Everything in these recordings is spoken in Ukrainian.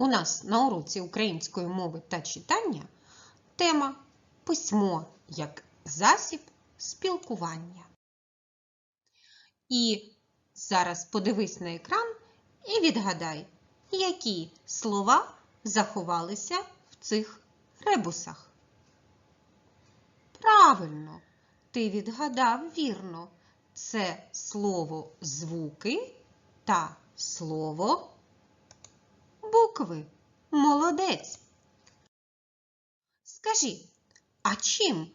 У нас на уроці української мови та читання тема письмо як засіб спілкування. І зараз подивись на екран і відгадай, які слова заховалися в цих ребусах. Правильно, ти відгадав вірно. Це слово звуки та слово букви. Молодець. Скажи, а чим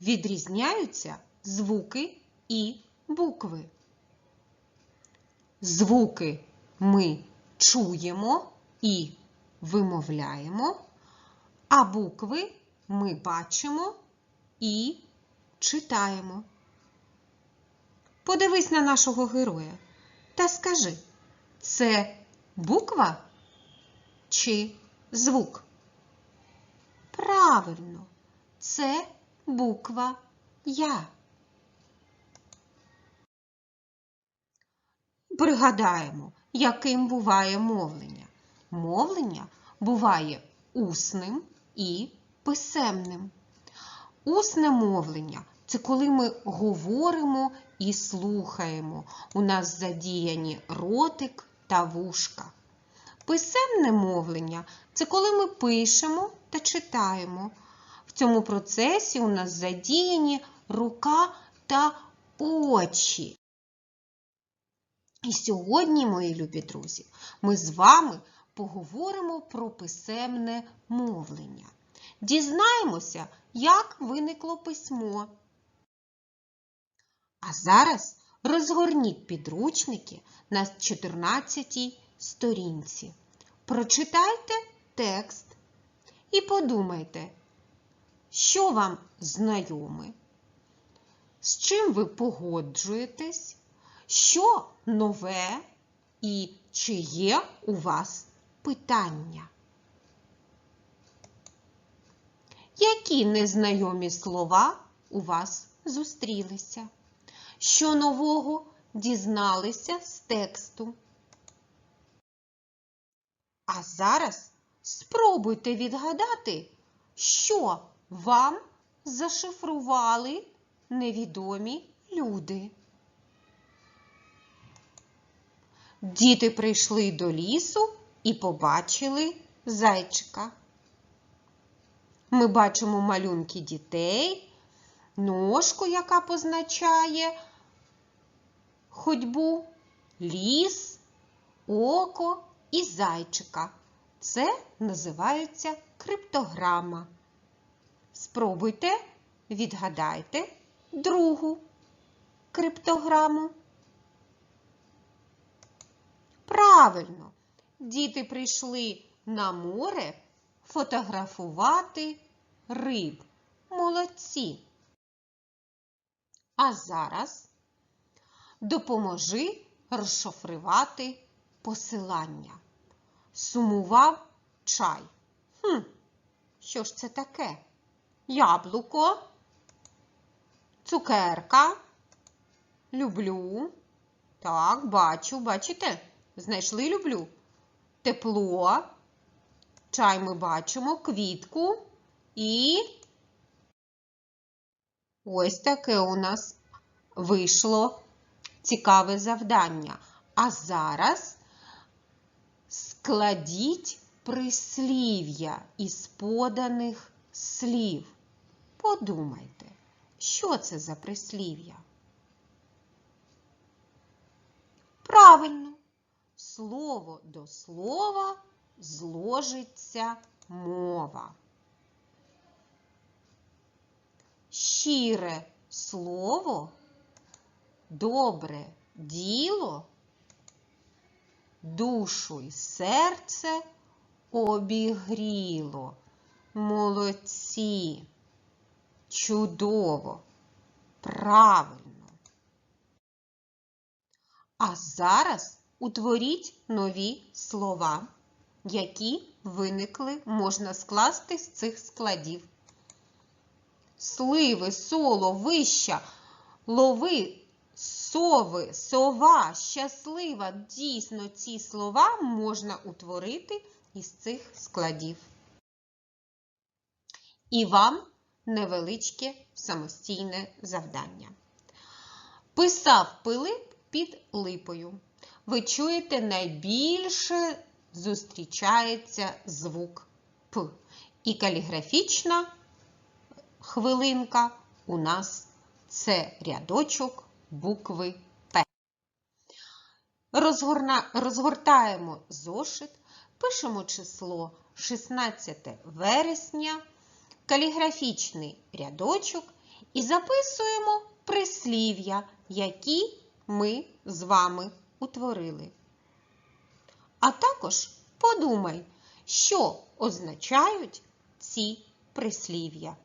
відрізняються звуки і букви? Звуки ми чуємо і вимовляємо, а букви ми бачимо і читаємо. Подивись на нашого героя та скажи, це буква чи звук? Правильно, це буква Я. Пригадаємо, яким буває мовлення. Мовлення буває усним і писемним. Усне мовлення це коли ми говоримо і слухаємо. У нас задіяні ротик та вушка. Писемне мовлення це коли ми пишемо та читаємо. В цьому процесі у нас задіяні рука та очі. І сьогодні, мої любі друзі, ми з вами поговоримо про писемне мовлення. Дізнаємося, як виникло письмо. А зараз розгорніть підручники на 14 сторінці. Прочитайте текст і подумайте, що вам знайоме, з чим ви погоджуєтесь, що нове і чи є у вас питання. Які незнайомі слова у вас зустрілися? Що нового дізналися з тексту? А зараз спробуйте відгадати, що вам зашифрували невідомі люди. Діти прийшли до лісу і побачили зайчика. Ми бачимо малюнки дітей, ножку, яка позначає ходьбу, ліс, око і зайчика. Це називається криптограма. Спробуйте, відгадайте другу криптограму. Правильно, діти прийшли на море фотографувати риб. Молодці. А зараз допоможи розшифрувати посилання. Сумував чай. Хм, що ж це таке? Яблуко, цукерка. Люблю. Так, бачу, бачите? Знайшли люблю. Тепло. Чай ми бачимо, квітку і ось таке у нас вийшло цікаве завдання. А зараз складіть прислів'я із поданих слів. Подумайте, що це за прислів'я? Правильно, слово до слова зложиться мова. Щире слово, добре діло, душу й серце обігріло. Молодці, чудово, правильно. А зараз утворіть нові слова, які виникли, можна скласти з цих складів. Сливи, соло, вища, лови, сови, сова, щаслива. Дійсно, ці слова можна утворити із цих складів. І вам невеличке самостійне завдання. Писав Пилип під липою. Ви чуєте, найбільше зустрічається звук П. І каліграфічна хвилинка у нас це рядочок букви П. Розгорна... Розгортаємо зошит, пишемо число 16 вересня, каліграфічний рядочок і записуємо прислів'я, які ми з вами утворили. А також подумай, що означають ці прислів'я.